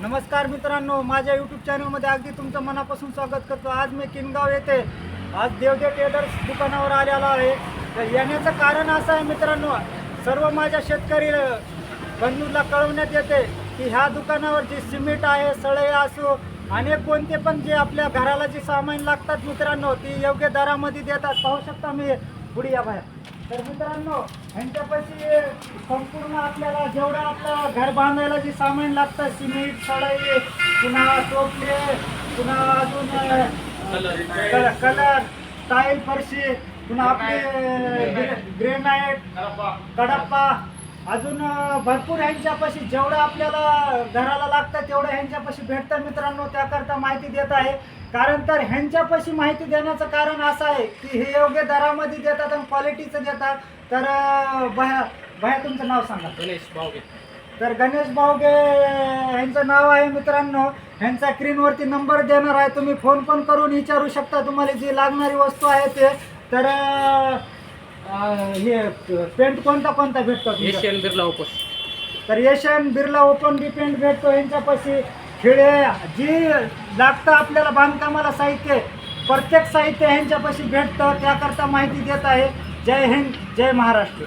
नमस्कार मित्रांनो माझ्या यूट्यूब चॅनलमध्ये अगदी तुमचं मनापासून स्वागत करतो. आज मी किनगाव येथे आज देवदेव ट्रेडर्स दुकानावर आलेलो आहे. तर येण्याचं कारण असं आहे मित्रांनो सर्व माझ्या शेतकरी बंधूला कळवण्यात येते की ह्या दुकानावर जी सिमेंट आहे सळई असो आणि कोणते पण जे आपल्या घराला जे सामान लागतात मित्रांनो ती योग्य दरामध्ये देतात. पाहू शकता मी पुढे या बाहेर. तर मित्रांनो ह्यांच्यापाशी संपूर्ण आपल्याला जेवढं आपलं घर बांधायला जे सामान लागतं सिमेंट सळई पुन्हा टोपले पुन्हा अजून अं, कलर टाईल फरशी पुन्हा आपले ग्रेनाईट कडप्पा अजून भरपूर ह्यांच्यापाशी जेवढं आपल्याला घराला लागतं तेवढं ह्यांच्यापाशी भेटतं मित्रांनो. त्याकरता माहिती देत आहे. कारण तर ह्यांच्यापाशी माहिती देण्याचं कारण असं आहे की हे योग्य दरामध्ये देतात आणि क्वालिटीचं देतात. तर भया भया तुमचं नाव सांगा. गणेश भावगे तर गणेश बावगे यांचं नाव आहे मित्रांनो. ह्यांचा स्क्रीनवरती नंबर देणार आहे. तुम्ही फोन पण करून विचारू शकता तुम्हाला जी लागणारी वस्तू आहे ते. तर हे पेंट कोणता कोणता भेटतो? एशियन बिर्ला ओपस तर यशन बिर्ला ओपन बी पेंट भेटतो यांच्यापाशी. खेडे जी लागतं आपल्याला बांधकामाला साहित्य प्रत्येक साहित्य ह्यांच्यापाशी भेटतं त्याकरता माहिती देत आहे. जय हिंद जय महाराष्ट्र.